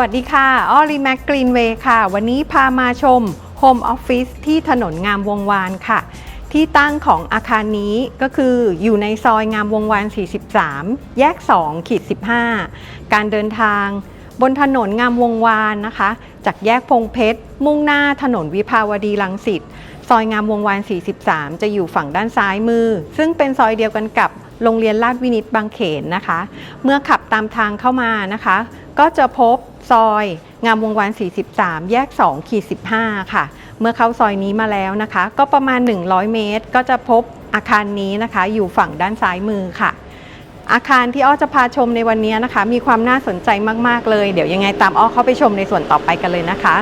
วัสดีค่ะ ออรีแม็กกรีนเวย์ค่ะ วันนี้พามาชมโฮมออฟฟิศที่ถนนงามวงวานค่ะ ที่ตั้งของอาคารนี้ก็คืออยู่ในซอยงามวงวาน 43 แยก2ขีด15 การเดินทางบนถนนงามวงวานนะคะ จากแยกพงเพชร มุ่งหน้าถนนวิภาวดีรังสิต ซอยงามวงวาน 43 จะอยู่ฝั่งด้านซ้ายมือ ซึ่งเป็นซอยเดียวกันกับโรงเรียนลาดวินิตบางเขนนะคะ เมื่อขับตามทางเข้ามานะคะ ก็จะพบ ซอยงามวงวาน 43 แยก2ขีด15 ค่ะ เมื่อเข้าซอยนี้มาแล้วนะคะ ก็ประมาณ 100 เมตร ก็จะพบอาคารนี้นะคะ อยู่ฝั่งด้านซ้ายมือค่ะ อาคารที่อ้อจะพาชมในวันนี้นะคะ มีความน่าสนใจมากๆเลย เดี๋ยวยังไงตามอ้อเข้าไปชมในส่วนต่อไปกันเลยนะคะ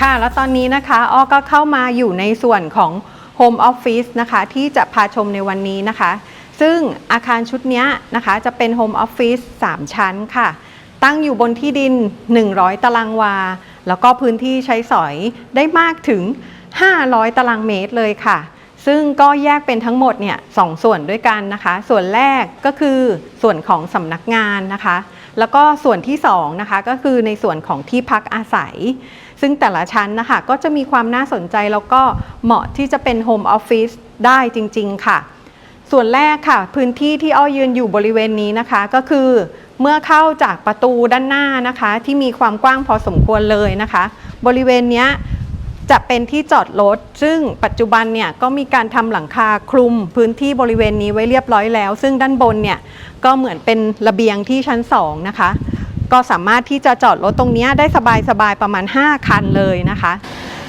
ค่ะ แล้วตอนนี้นะคะอ้อก็เข้ามาอยู่ในส่วนของ Home Office นะคะ ที่จะพาชมในวันนี้นะคะ ซึ่งอาคารชุดนี้นะคะจะเป็น Home Office 3ชั้นค่ะ ตั้งอยู่บนที่ดิน 100 ตารางวา แล้วก็พื้นที่ใช้สอยได้มากถึง 500 ตารางเมตรเลยค่ะ ซึ่งก็แยกเป็นทั้งหมดเนี่ยสองส่วนด้วยกันนะคะ ส่วนแรกก็คือส่วนของสำนักงานนะคะ แล้วก็ส่วนที่2นะคะก็คือในส่วนของที่พักอาศัย ซึ่งแต่ละชั้นนะคะก็จะมีความน่าสนใจแล้วก็เหมาะที่จะเป็นโฮมออฟฟิศได้จริง ๆ ค่ะ ส่วนแรกค่ะ พื้นที่ที่อ้อยืนอยู่บริเวณนี้นะคะก็คือ เมื่อเข้าจากประตูด้านหน้านะคะ ที่มีความกว้างพอสมควรเลยนะคะ บริเวณนี้จะเป็นที่จอดรถซึ่งปัจจุบันเนี่ยก็มีการทำหลังคาคลุมพื้นที่บริเวณนี้ไว้เรียบร้อยแล้ว ซึ่งด้านบนเนี่ยก็เหมือนเป็นระเบียงที่ชั้นสองนะคะก็สามารถที่จะจอดรถตรงนี้ได้สบายๆประมาณ 5 คันเลยนะคะ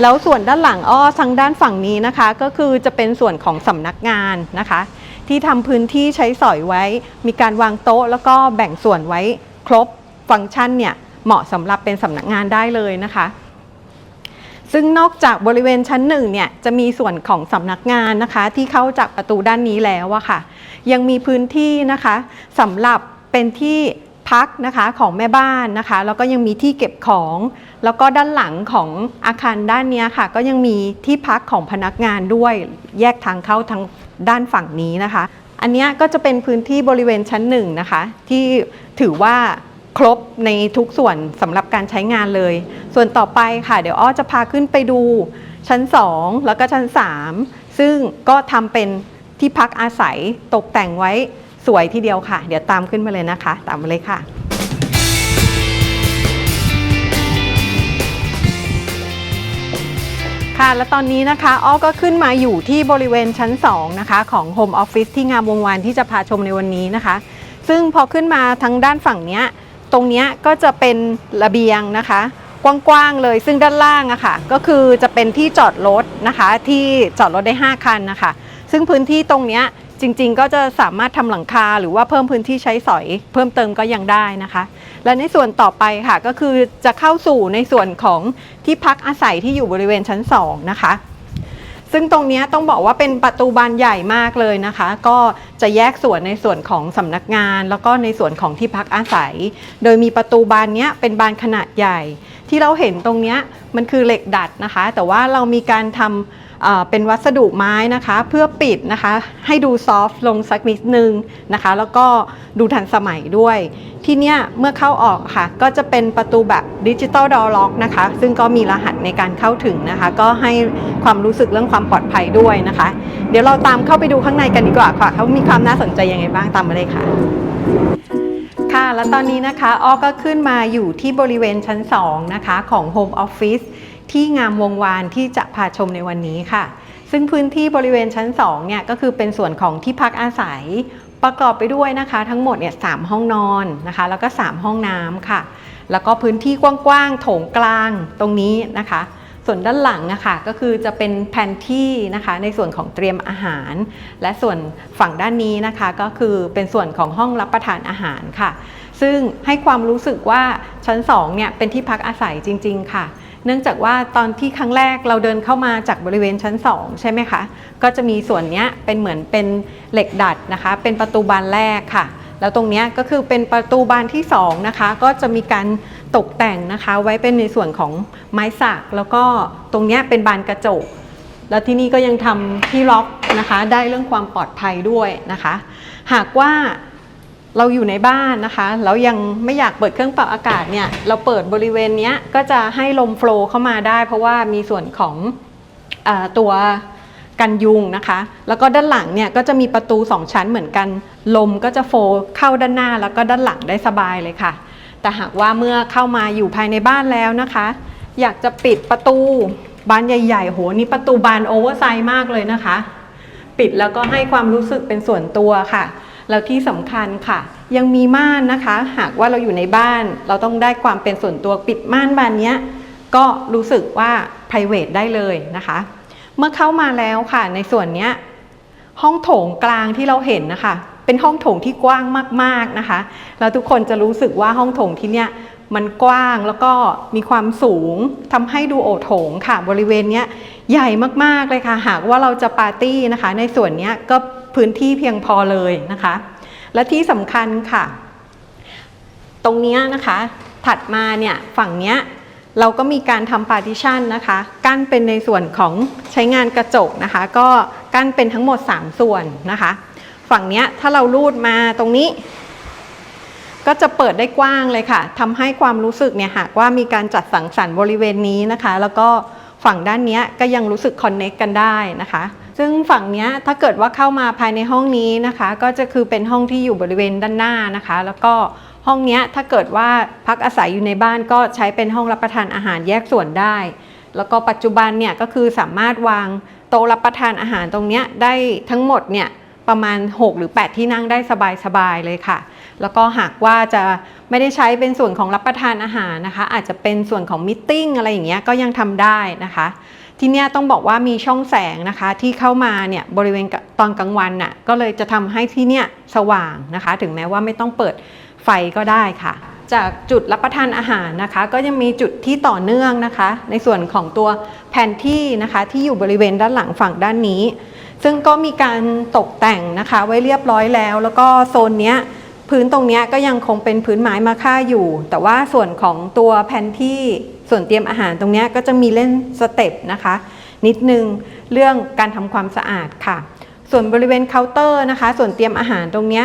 แล้วส่วนด้านหลังอ้อทางด้านฝั่งนี้นะคะ ก็คือจะเป็นส่วนของสำนักงานนะคะ ที่ทำพื้นที่ใช้สอยไว้ มีการวางโต๊ะ แล้วก็แบ่งส่วนไว้ครบฟังก์ชันเนี่ยเหมาะสำหรับเป็นสำนักงานได้เลยนะคะ ซึ่งนอกจากบริเวณชั้นหนึ่งเนี่ยจะมีส่วนของสำนักงานนะคะ ที่เข้าจากประตูด้านนี้แล้วอะค่ะ ยังมีพื้นที่นะคะสำหรับเป็นที่พักนะคะของแม่บ้านนะคะ แล้วก็ยังมีที่เก็บของ แล้วก็ด้านหลังของอาคารด้านนี้ค่ะ ก็ยังมีที่พักของพนักงานด้วย แยกทางเข้าทางด้านฝั่งนี้นะคะ อันนี้ก็จะเป็นพื้นที่บริเวณชั้นหนึ่งนะคะ ที่ถือว่าครบในทุกส่วนสำหรับการใช้งานเลย ส่วนต่อไปค่ะ เดี๋ยวอ้อจะพาขึ้นไปดูชั้น 2 แล้วก็ชั้น 3 ซึ่งก็ทำเป็นที่พักอาศัยตกแต่งไว้สวยทีเดียวค่ะ เดี๋ยวตามขึ้นมาเลยนะคะ ตามมาเลยค่ะ ค่ะ และตอนนี้นะคะอ้อก็ขึ้นมาอยู่ที่บริเวณชั้น 2 นะคะ ของ Home Office ที่งามวงวานที่จะพาชมในวันนี้นะคะ ซึ่งพอขึ้นมาทางด้านฝั่งเนี้ยตรงเนี้ยก็จะเป็นระเบียงนะคะ กว้างๆเลยซึ่งด้านล่างอะค่ะ ก็คือจะเป็นที่จอดรถนะคะ ที่จอดรถได้ 5 คันนะคะ ซึ่งพื้นที่ตรงเนี้ย จริงๆ ก็จะสามารถทำหลังคาหรือว่าเพิ่มพื้นที่ใช้สอย เพิ่มเติมก็ยังได้นะคะ และในส่วนต่อไปค่ะก็คือจะเข้าสู่ในส่วนของที่พักอาศัยที่อยู่บริเวณชั้น 2 นะคะ ซึ่งตรงนี้ต้องบอกว่าเป็นประตูบานใหญ่มากเลยนะคะ ก็จะแยกส่วนในส่วนของสำนักงาน แล้วก็ในส่วนของที่พักอาศัย โดยมีประตูบานนี้เป็นบานขนาดใหญ่ ที่เราเห็นตรงนี้มันคือเหล็กดัดนะคะ แต่ว่าเรามีการทำ เป็นวัสดุไม้นะคะเพื่อปิดนะคะให้ดูซอฟต์ลงสักนิดนึงนะคะ แล้วก็ดูทันสมัยด้วย ที่เนี้ยเมื่อเข้าออกค่ะก็จะเป็นประตูแบบดิจิตอลดอล็อกนะคะ ซึ่งก็มีรหัสในการเข้าถึงนะคะ ก็ให้ความรู้สึกเรื่องความปลอดภัยด้วยนะคะ เดี๋ยวเราตามเข้าไปดูข้างในกันดีกว่าค่ะเขามีความน่าสนใจยังไงบ้างตามมาเลยค่ะค่ะแล้วตอนนี้นะคะอ้อก็ขึ้นมาอยู่ที่บริเวณชั้น 2 นะคะของ Home Office ที่งามวงวานที่จะพาชมในวันนี้ค่ะ ซึ่งพื้นที่บริเวณชั้น2เนี่ยก็คือเป็นส่วนของที่พักอาศัย ประกอบไปด้วยนะคะ ทั้งหมดเนี่ยสามห้องนอนนะคะ แล้วก็ 3 ห้องน้ำค่ะ แล้วก็พื้นที่กว้างๆโถงกลางตรงนี้นะคะ ส่วนด้านหลังนะคะก็คือจะเป็นแผนที่นะคะ ในส่วนของเตรียมอาหาร และส่วนฝั่งด้านนี้นะคะก็คือเป็นส่วนของห้องรับประทานอาหารค่ะ ซึ่งให้ความรู้สึกว่าชั้น2เนี่ยเป็นที่พักอาศัยจริง ๆ ค่ะ เนื่องจากว่าตอนที่ครั้งแรกเราเดินเข้ามาจากบริเวณชั้น 2 ใช่ไหมคะ ก็จะมีส่วนนี้เป็นเหมือนเป็นเหล็กดัดนะคะ เป็นประตูบานแรกค่ะ แล้วตรงนี้ก็คือเป็นประตูบานที่2นะคะ ก็จะมีการตกแต่งนะคะ ไว้เป็นในส่วนของไม้สัก แล้วก็ตรงนี้เป็นบานกระจก แล้วที่นี่ก็ยังทำที่ล็อกนะคะ ได้เรื่องความปลอดภัยด้วยนะคะ หากว่า เราอยู่ในบ้านนะคะแล้วยังไม่อยากเปิดเครื่องปรับอากาศเนี่ยเราเปิดบริเวณนี้ก็จะให้ลมโฟล์เข้ามาได้ เพราะว่ามีส่วนของอตัวกันยุงนะคะ แล้วก็ด้านหลังเนี่ยก็จะมีประตู 2 ชั้นเหมือนกัน ลมก็จะโฟล์เข้าด้านหน้าแล้วก็ด้านหลังได้สบายเลยค่ะ แต่หากว่าเมื่อเข้ามาอยู่ภายในบ้านแล้วนะคะ อยากจะปิดประตูบานใหญ่ๆ โห นี่ประตูบานโอเวอร์ไซส์มากเลยนะคะ ปิดแล้วก็ให้ความรู้สึกเป็นส่วนตัวค่ะ แล้วที่สำคัญค่ะ ยังมีม่านนะคะ หากว่าเราอยู่ในบ้าน เราต้องได้ความเป็นส่วนตัวปิดม่านบานนี้ก็รู้สึกว่า p r i v a t ได้เลยนะคะ เมื่อเข้ามาแล้วค่ะ ในส่วนนี้ห้องโถงกลางที่เราเห็นนะคะ เป็นห้องโถงที่กว้างมากๆนะคะแล้วทุกคนจะรู้สึกว่าห้องโถงที่เนี้ยมันกว้างแล้วก็มีความสูงทำให้ดูโอโถงค่ะ บริเวณเนี้ยใหญ่มากๆเลยค่ะ หากว่าเราจะปาร์ตี้นะคะ ในส่วนเนี้ยก็ พื้นที่เพียงพอเลยนะคะ และที่สำคัญค่ะ ตรงนี้นะคะ ถัดมาเนี่ยฝั่งเนี้ยเราก็มีการทำ partition นะคะ กั้นเป็นในส่วนของใช้งานกระจกนะคะ ก็กั้นเป็นทั้งหมด 3 ส่วนนะคะ ฝั่งเนี้ยถ้าเราลูดมาตรงนี้ ก็จะเปิดได้กว้างเลยค่ะทำให้ความรู้สึกเนี่ยหากว่ามีการจัดสังสรรค์บริเวณนี้นะคะ แล้วก็ฝั่งด้านเนี้ยก็ยังรู้สึกคอนเน็กกันได้นะคะ ซึ่งฝั่งนี้ถ้าเกิดว่าเข้ามาภายในห้องนี้นะคะ ก็จะคือเป็นห้องที่อยู่บริเวณด้านหน้านะคะ แล้วก็ห้องนี้ถ้าเกิดว่าพักอาศัยอยู่ในบ้านก็ใช้เป็นห้องรับประทานอาหารแยกส่วนได้ แล้วก็ปัจจุบันเนี่ยก็คือสามารถวางโต๊ะรับประทานอาหารตรงนี้ได้ทั้งหมดเนี่ยประมาณ 6 หรือ 8 ที่นั่งได้สบายๆเลยค่ะ แล้วก็หากว่าจะไม่ได้ใช้เป็นส่วนของรับประทานอาหารนะคะ อาจจะเป็นส่วนของมิทติ้งอะไรอย่างเงี้ยก็ยังทำได้นะคะ ที่เนี่ยต้องบอกว่ามีช่องแสงนะคะที่เข้ามาเนี่ยบริเวณตอนกลางวันน่ะก็เลยจะทำให้ที่เนี่ยสว่างนะคะ ถึงแม้ว่าไม่ต้องเปิดไฟก็ได้ค่ะ จากจุดรับประทานอาหารนะคะ ก็ยังมีจุดที่ต่อเนื่องนะคะ ในส่วนของตัวแผนที่นะคะที่อยู่บริเวณด้านหลังฝั่งด้านนี้ ซึ่งก็มีการตกแต่งนะคะไว้เรียบร้อยแล้ว แล้วก็โซนเนี้ยพื้นตรงเนี้ยก็ยังคงเป็นพื้นไม้มาค่าอยู่ แต่ว่าส่วนของตัวแผนที่ ส่วนเตรียมอาหารตรงนี้ก็จะมีเล่นสเต็ปนะคะ นิดนึงเรื่องการทำความสะอาดค่ะ ส่วนบริเวณเคาน์เตอร์นะคะ ส่วนเตรียมอาหารตรงนี้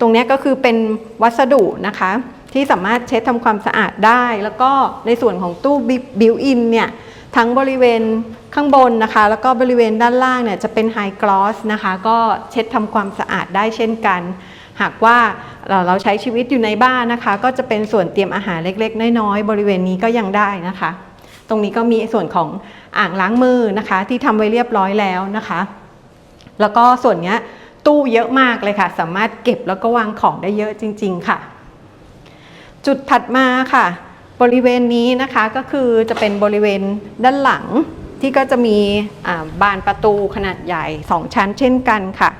ตรงนี้ก็คือเป็นวัสดุนะคะ ที่สามารถเช็ดทำความสะอาดได้ แล้วก็ในส่วนของตู้บิวอินเนี่ยทั้งบริเวณข้างบนนะคะ แล้วก็บริเวณด้านล่างเนี่ยจะเป็นไฮกลอสนะคะ ก็เช็ดทำความสะอาดได้เช่นกัน หากว่า เราใช้ชีวิตอยู่ในบ้านนะคะ ก็จะเป็นส่วนเตรียมอาหารเล็กๆ น้อยๆ บริเวณนี้ก็ยังได้นะคะ ตรงนี้ก็มีส่วนของอ่างล้างมือนะคะ ที่ทำไว้เรียบร้อยแล้วนะคะ แล้วก็ส่วนนี้ตู้เยอะมากเลยค่ะ สามารถเก็บแล้วก็วางของได้เยอะจริง ๆ ค่ะ จุดถัดมาค่ะ บริเวณนี้นะคะก็คือจะเป็นบริเวณด้านหลังที่ก็จะมีบานประตูขนาดใหญ่ 2 ชั้นเช่นกันค่ะ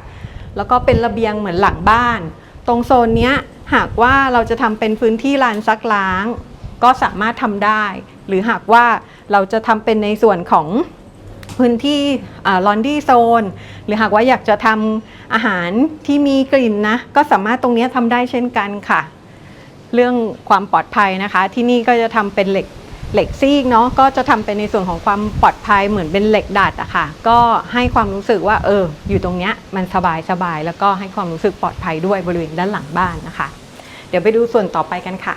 แล้วก็เป็นระเบียงเหมือนหลังบ้าน ตรงโซนเนี้ยหากว่าเราจะทำเป็นพื้นที่ลานซักล้าง ก็สามารถทำได้ หรือหากว่าเราจะทำเป็นในส่วนของพื้นที่ลอนดี้โซน หรือหากว่าอยากจะทำอาหารที่มีกลิ่นนะ ก็สามารถตรงนี้ทำได้เช่นกันค่ะ เรื่องความปลอดภัยนะคะ ที่นี่ก็จะทำเป็นเหล็ก เหล็กซีกเนาะก็จะทำเป็นในส่วนของความปลอดภัยเหมือนเป็นเหล็กดัดอะค่ะ ก็ให้ความรู้สึกว่าเออ อยู่ตรงเนี้ยมันสบายสบายแล้วก็ให้ความรู้สึกปลอดภัยด้วยบริเวณด้านหลังบ้านนะคะ เดี๋ยวไปดูส่วนต่อไปกันค่ะ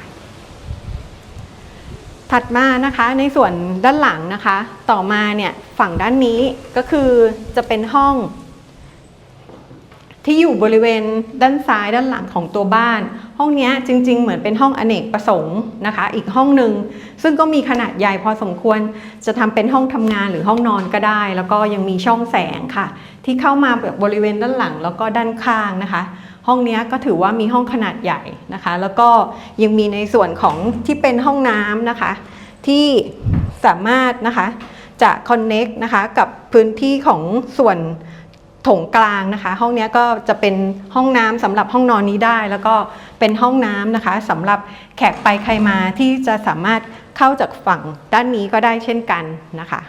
ถัดมานะคะในส่วนด้านหลังนะคะ ต่อมาเนี่ยฝั่งด้านนี้ก็คือจะเป็นห้องที่อยู่บริเวณด้านซ้ายด้านหลังของตัวบ้าน ห้องนี้จริง ๆ เหมือนเป็นห้องอเนกประสงค์นะคะ อีกห้องหนึ่งซึ่งก็มีขนาดใหญ่พอสมควรจะทำเป็นห้องทำงานหรือห้องนอนก็ได้ แล้วก็ยังมีช่องแสงค่ะ ที่เข้ามาแบบบริเวณด้านหลังแล้วก็ด้านข้างนะคะ ห้องนี้ก็ถือว่ามีห้องขนาดใหญ่นะคะ แล้วก็ยังมีในส่วนของที่เป็นห้องน้ำนะคะ ที่สามารถนะคะจะ connect นะคะกับพื้นที่ของส่วน ถงกลางนะคะ ห้องนี้ก็จะเป็นห้องน้ำสำหรับห้องนอนนี้ได้ แล้วก็เป็นห้องน้ำนะคะสำหรับแขกไปใครมาที่จะสามารถเข้าจากฝั่งด้านนี้ก็ได้เช่นกันนะคะ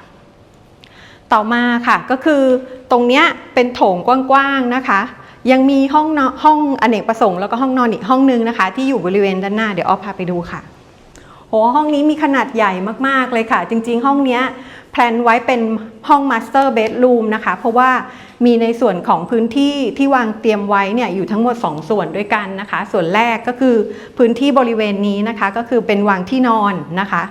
ต่อมาค่ะก็คือตรงนี้เป็นโถงกว้างๆนะคะยังมีห้องนอห้องอเนกประสงค์แล้วก็ห้องนอนอีกห้องนึงนะคะ ที่อยู่บริเวณด้านหน้าเดี๋ยวอ้อพาไปดูค่ะโหหห้องนี้มีขนาดใหญ่มากๆเลยค่ะ จริง ๆ ห้องเนี้ย แพลนไว้เป็นห้อง Master Bedroom นะคะ เพราะว่ามีในส่วนของพื้นที่ที่วางเตรียมไว้เนี่ยอยู่ทั้งหมด 2 ส่วนด้วยกันนะคะ ส่วนแรกก็คือพื้นที่บริเวณนี้นะคะ ก็คือเป็นวางที่นอนนะคะ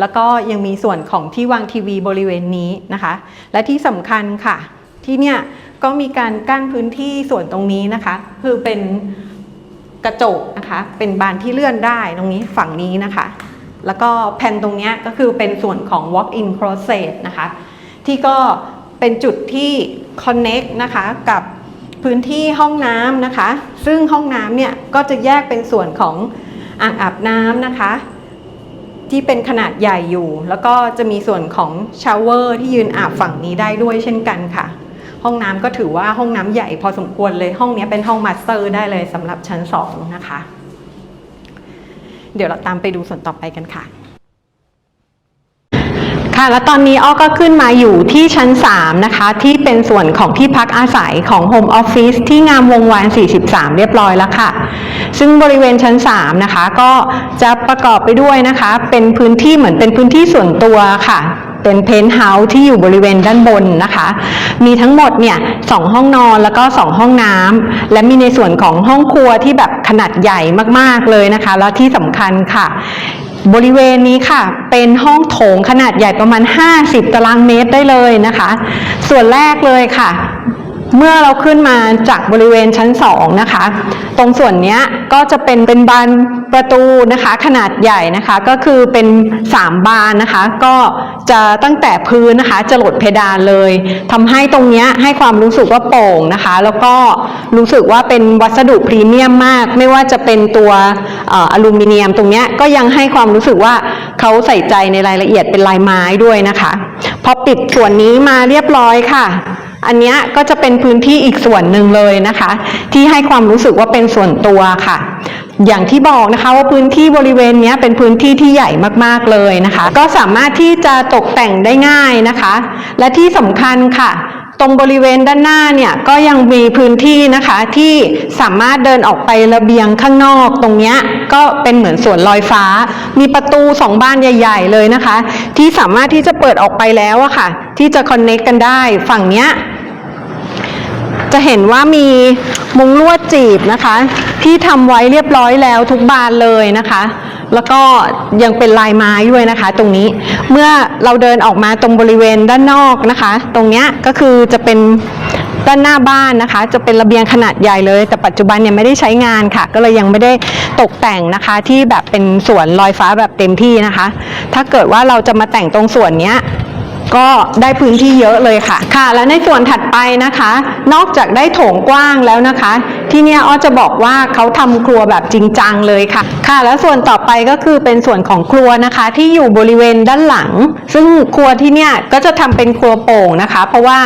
แล้วก็ยังมีส่วนของที่วางทีวีบริเวณนี้นะคะ และที่สำคัญค่ะ ที่เนี่ยก็มีการกั้นพื้นที่ส่วนตรงนี้นะคะ คือเป็นกระจกนะคะ เป็นบานที่เลื่อนได้ตรงนี้ฝั่งนี้นะคะ แล้วก็แผ่นตรงนี้ก็คือเป็นส่วนของ walk-in closet นะคะ ที่ก็เป็นจุดที่ connect นะคะกับพื้นที่ห้องน้ำนะคะ ซึ่งห้องน้ำเนี่ยก็จะแยกเป็นส่วนของอ่างอาบน้ำนะคะ ที่เป็นขนาดใหญ่อยู่ แล้วก็จะมีส่วนของชาวเวอร์ที่ยืนอาบฝั่งนี้ได้ด้วยเช่นกันค่ะ ห้องน้ำก็ถือว่าห้องน้ำใหญ่พอสมควรเลยห้องนี้เป็นห้องมาสเตอร์ได้เลยสำหรับชั้น 2 นะคะ เดี๋ยวเราตามไปดูส่วนต่อไปกันค่ะค่ะ แล้วตอนนี้อ้อก็ขึ้นมาอยู่ที่ชั้น 3 นะคะ ที่เป็นส่วนของที่พักอาศัยของ Home Office ที่งามวงวาน 43 เรียบร้อยแล้วค่ะ ซึ่งบริเวณชั้น 3 นะคะ ก็จะประกอบไปด้วยนะคะ เป็นพื้นที่เหมือนเป็นพื้นที่ส่วนตัวค่ะ เป็นเพนท์เฮาส์ที่อยู่บริเวณด้านบนนะคะ มีทั้งหมดเนี่ยสองห้องนอนแล้วก็สองห้องน้ำและมีในส่วนของห้องครัวที่แบบขนาดใหญ่มากๆเลยนะคะ แล้วที่สำคัญค่ะบริเวณนี้ค่ะ เป็นห้องโถงขนาดใหญ่ประมาณ 50 ตารางเมตรได้เลยนะคะ ส่วนแรกเลยค่ะ เมื่อเราขึ้นมาจากบริเวณชั้น 2 นะคะ ตรงส่วนนี้ก็จะเป็นเป็นบานประตูนะคะขนาดใหญ่นะคะ ก็คือเป็น 3 บานนะคะ ก็จะตั้งแต่พื้นนะคะจะหลดเพดานเลยทำให้ตรงนี้ให้ความรู้สึกว่าโปร่งนะคะ แล้วก็รู้สึกว่าเป็นวัสดุพรีเมียมมาก ไม่ว่าจะเป็นตัวออลูมิเนียมตรงนี้ก็ยังให้ความรู้สึกว่าเขาใส่ใจในรายละเอียดเป็นลายไม้ด้วยนะคะ พอปิดส่วนนี้มาเรียบร้อยค่ะ อันนี้ก็จะเป็นพื้นที่อีกส่วนหนึ่งเลยนะคะ ที่ให้ความรู้สึกว่าเป็นส่วนตัวค่ะ อย่างที่บอกนะคะว่าพื้นที่บริเวณนี้เป็นพื้นที่ที่ใหญ่มากๆเลยนะคะ ก็สามารถที่จะตกแต่งได้ง่ายนะคะ และที่สำคัญค่ะ ตรงบริเวณด้านหน้าเนี่ยก็ยังมีพื้นที่นะคะที่สามารถเดินออกไประเบียงข้างนอกตรงนี้ก็เป็นเหมือนสวนลอยฟ้า มีประตูสองบานใหญ่ ๆ เลยนะคะ ที่สามารถที่จะเปิดออกไปแล้วอะค่ะ ที่จะคอนเน c t กันได้ฝั่งเนี้ย จะเห็นว่ามีมุงลวดจีบนะคะ ที่ทำไว้เรียบร้อยแล้วทุกบานเลยนะคะ แล้วก็ยังเป็นลายไม้ด้วยนะคะ ตรงนี้เมื่อเราเดินออกมาตรงบริเวณด้านนอกนะคะ ตรงเนี้ยก็คือจะเป็นด้านหน้าบ้านนะคะ จะเป็นระเบียงขนาดใหญ่เลย แต่ปัจจุบันเนี่ยไม่ได้ใช้งานค่ะ ก็เลยยังไม่ได้ตกแต่งนะคะ ที่แบบเป็นสวนลอยฟ้าแบบเต็มที่นะคะ ถ้าเกิดว่าเราจะมาแต่งตรงส่วนเนี้ย ก็ได้พื้นที่เยอะเลยค่ะ ค่ะ และในส่วนถัดไปนะคะ นอกจากได้โถงกว้างแล้วนะคะ ที่เนี่ยอ้อจะบอกว่าเขาทำครัวแบบจริงจังเลยค่ะ ค่ะ แล้วส่วนต่อไปก็คือเป็นส่วนของครัวนะคะ ที่อยู่บริเวณด้านหลัง ซึ่งครัวที่เนี่ยก็จะทำเป็นครัวโป่งนะคะ เพราะว่า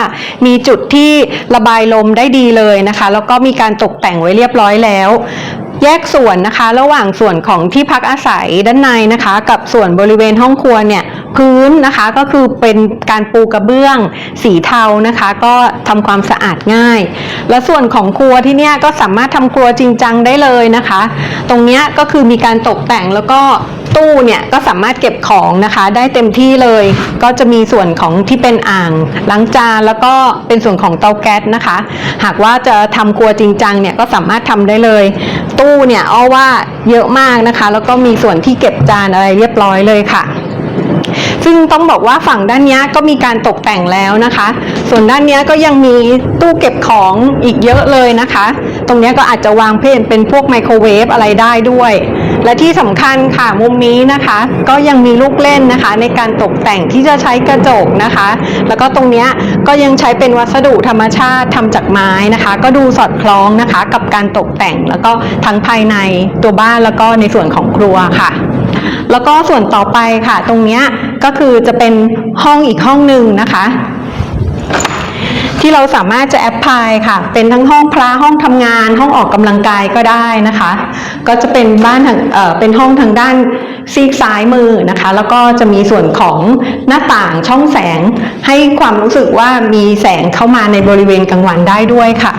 มีจุดที่ระบายลมได้ดีเลยนะคะ แล้วก็มีการตกแต่งไว้เรียบร้อยแล้ว แยกส่วนนะคะ ระหว่างส่วนของที่พักอาศัยด้านในนะคะ กับส่วนบริเวณห้องครัวเนี่ยพื้นนะคะก็คือเป็นการปูกระเบื้อง สีเทานะคะ ก็ทำความสะอาดง่าย และส่วนของครัวที่เนี่ยก็สามารถทำครัวจริงจังได้เลยนะคะ ตรงเนี้ยก็คือมีการตกแต่งแล้วก็ ตู้เนี่ยก็สามารถเก็บของนะคะได้เต็มที่เลย ก็จะมีส่วนของที่เป็นอ่างล้างจานแล้วก็เป็นส่วนของเตาแก๊สนะคะ หากว่าจะทำครัวจริงจังเนี่ยก็สามารถทำได้เลย ตู้เนี่ยอ้อว่าเยอะมากนะคะ แล้วก็มีส่วนที่เก็บจานอะไรเรียบร้อยเลยค่ะ ซึ่งต้องบอกว่าฝั่งด้านนี้ก็มีการตกแต่งแล้วนะคะ ส่วนด้านนี้ก็ยังมีตู้เก็บของอีกเยอะเลยนะคะ ตรงนี้ก็อาจจะวางเพนเป็นพวกไมโครเวฟอะไรได้ด้วย และที่สำคัญค่ะมุมนี้นะคะ ก็ยังมีลูกเล่นนะคะ ในการตกแต่งที่จะใช้กระจกนะคะ แล้วก็ตรงนี้ก็ยังใช้เป็นวัสดุธรรมชาติทำจากไม้นะคะ ก็ดูสอดคล้องนะคะ กับการตกแต่งแล้วก็ทั้งภายในตัวบ้านแล้วก็ในส่วนของครัวค่ะ แล้วก็ส่วนต่อไปค่ะ ตรงนี้ก็คือจะเป็นห้องอีกห้องหนึ่งนะคะ ที่เราสามารถจะแอปพลายค่ะ เป็นทั้งห้องพระห้องทำงาน ห้องออกกำลังกายก็ได้นะคะ ก็จะเป็นบ้านทางเอ่อเป็นห้องทางด้านซีกซ้ายมือนะคะ แล้วก็จะมีส่วนของหน้าต่างช่องแสงให้ความรู้สึกว่ามีแสงเข้ามาในบริเวณกลางวันได้ด้วยค่ะ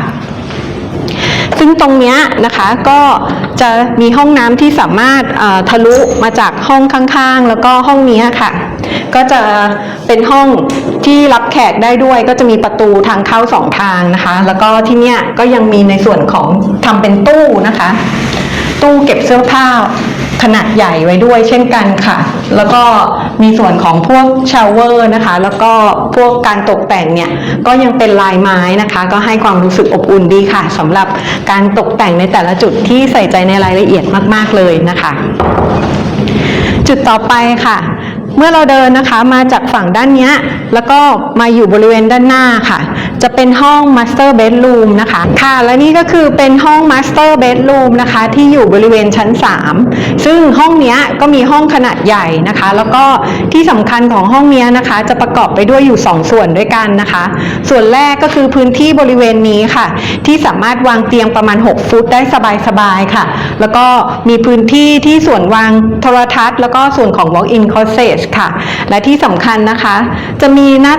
ซึ่งตรงนี้นะคะก็จะมีห้องน้ำที่สามารถทะลุมาจากห้องข้างๆ แล้วก็ห้องนี้ค่ะ ก็จะเป็นห้องที่รับแขกได้ด้วย ก็จะมีประตูทางเข้าสองทางนะคะ แล้วก็ที่เนี้ยก็ยังมีในส่วนของทำเป็นตู้นะคะ ตู้เก็บเสื้อผ้า ขนาดใหญ่ไว้ด้วยเช่นกันค่ะ แล้วก็มีส่วนของพวกชาวเวอร์นะคะ แล้วก็พวกการตกแต่งเนี่ยก็ยังเป็นลายไม้นะคะ ก็ให้ความรู้สึกอบอุ่นดีค่ะสำหรับการตกแต่งในแต่ละจุดที่ใส่ใจในรายละเอียดมาก ๆเลยนะคะ จุดต่อไปค่ะ เมื่อเราเดินนะคะมาจากฝั่งด้านนี้แล้วก็มาอยู่บริเวณด้านหน้าค่ะ จะเป็นห้อง Master Bedroom นะคะ ค่ะและนี่ก็คือเป็นห้อง Master Bedroom นะคะ ที่อยู่บริเวณชั้น 3 ซึ่งห้องนี้ก็มีห้องขนาดใหญ่นะคะ แล้วก็ที่สำคัญของห้องนี้นะคะ จะประกอบไปด้วยอยู่ 2 ส่วนด้วยกันนะคะ ส่วนแรกก็คือพื้นที่บริเวณนี้ค่ะ ที่สามารถวางเตียงประมาณ 6 ฟุตได้สบายๆค่ะ แล้วก็มีพื้นที่ที่ส่วนวางโทรทัศน์ แล้วก็ส่วนของ walk-in closet ค่ะ และที่สำคัญนะคะ จะมีหน้า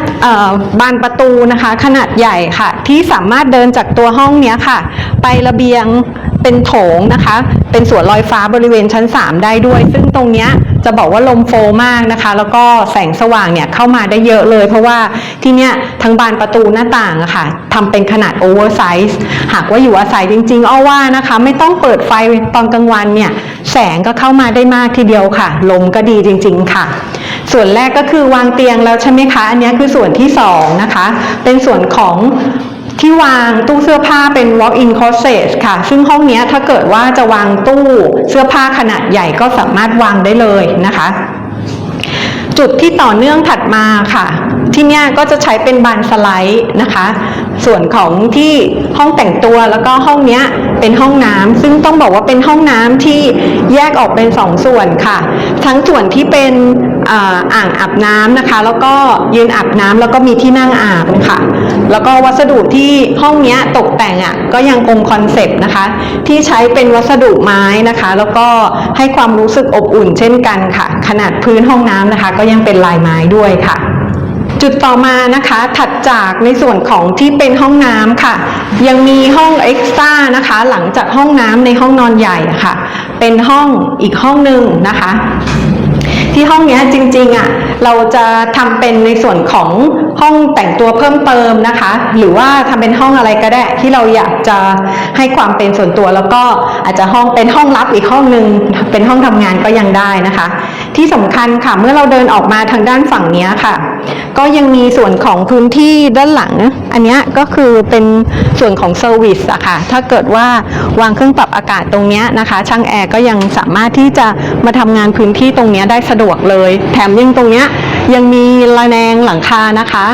บานประตูนะคะ ขนาดใหญ่ค่ะ ที่สามารถเดินจากตัวห้องเนี้ยค่ะ ไประเบียงเป็นโถงนะคะ เป็นสวนลอยฟ้าบริเวณชั้น 3 ได้ด้วย ซึ่งตรงเนี้ย จะบอกว่าลมโฟมากนะคะ แล้วก็แสงสว่างเนี่ยเข้ามาได้เยอะเลย เพราะว่าที่เนี้ยทั้งบานประตูหน้าต่างอะค่ะทำเป็นขนาดโอเวอร์ไซส์หากว่าอยู่อาศัยจริงๆอ้อว่านะคะ ไม่ต้องเปิดไฟตอนกลางวันเนี่ยแสงก็เข้ามาได้มากทีเดียวค่ะ ลมก็ดีจริง ๆ ค่ะส่วนแรกก็คือวางเตียงแล้วใช่ไหมคะ อันนี้คือส่วนที่สองนะคะ เป็นส่วนของ ที่วางตู้เสื้อผ้าเป็น walk-in closet ค่ะ ซึ่งห้องนี้ถ้าเกิดว่าจะวางตู้เสื้อผ้าขนาดใหญ่ก็สามารถวางได้เลยนะคะ จุดที่ต่อเนื่องถัดมาค่ะ ที่เนี้ยก็จะใช้เป็นบานสไลด์นะคะ ส่วนของที่ห้องแต่งตัวแล้วก็ห้องเนี้ยเป็นห้องน้ำซึ่งต้องบอกว่าเป็นห้องน้ำที่แยกออกเป็นสองส่วนค่ะ ทั้งส่วนที่เป็นอ่าอ่างอาบน้ำนะคะ แล้วก็ยืนอาบน้ำแล้วก็มีที่นั่งอาบค่ะ แล้วก็วัสดุที่ห้องเนี้ยตกแต่งอะก็ยังคงคอนเซปต์นะคะ ที่ใช้เป็นวัสดุไม้นะคะ แล้วก็ให้ความรู้สึกอบอุ่นเช่นกันค่ะ ขนาดพื้นห้องน้ำนะคะ ก็ยังเป็นลายไม้ด้วยค่ะ จุดต่อมานะคะถัดจากในส่วนของที่เป็นห้องน้ำค่ะ ยังมีห้องเอ็กซ์ต้านะคะ หลังจากห้องน้ำในห้องนอนใหญ่ค่ะ เป็นห้องอีกห้องหนึ่งนะคะ ที่ห้องนี้จริงๆอะเราจะทำเป็นในส่วนของห้องแต่งตัวเพิ่มเติมนะคะ หรือว่าทำเป็นห้องอะไรก็ได้ที่เราอยากจะให้ความเป็นส่วนตัว แล้วก็อาจจะห้องเป็นห้องลับอีกห้องหนึ่งเป็นห้องทำงานก็ยังได้นะคะ ที่สำคัญค่ะ เมื่อเราเดินออกมาทางด้านฝั่งนี้ค่ะ ก็ยังมีส่วนของพื้นที่ด้านหลัง อันนี้ก็คือเป็นส่วนของเซอร์วิสอะค่ะ ถ้าเกิดว่าวางเครื่องปรับอากาศตรงนี้นะคะ ช่างแอร์ก็ยังสามารถที่จะมาทำงานพื้นที่ตรงนี้ได้สะดวกเลย แถมยังตรงนี้ ยังมีระแนงหลังคานะคะ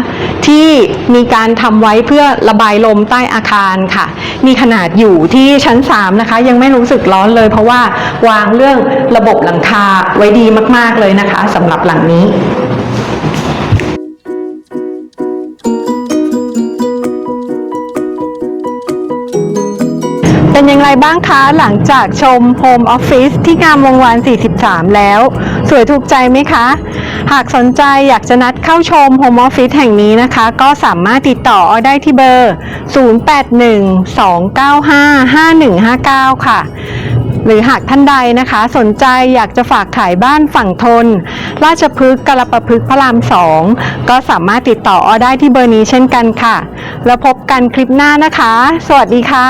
ที่มีการทำไว้เพื่อระบายลมใต้อาคารค่ะ มีขนาดอยู่ที่ชั้น 3 นะคะ ยังไม่รู้สึกร้อนเลย เพราะว่าวางเรื่องระบบหลังคาไว้ดีมาก ๆเลยนะคะสำหรับหลังนี้เป็นอย่างไรบ้างคะ หลังจากชมโฮมออฟฟิศที่งามวงวาน 43 แล้ว สวยถูกใจไหมคะ หากสนใจอยากจะนัดเข้าชมโฮมออฟฟิศแห่งนี้นะคะ ก็สามารถติดต่อได้ที่เบอร์ 0812955159 ค่ะ หรือหากท่านใดนะคะ สนใจอยากจะฝากขายบ้านฝั่งทน ราชพฤกษ์กรประพฤกษ์พระรามสองก็สามารถติดต่ออได้ที่เบอร์นี้เช่นกันค่ะ แล้วพบกันคลิปหน้านะคะ สวัสดีค่ะ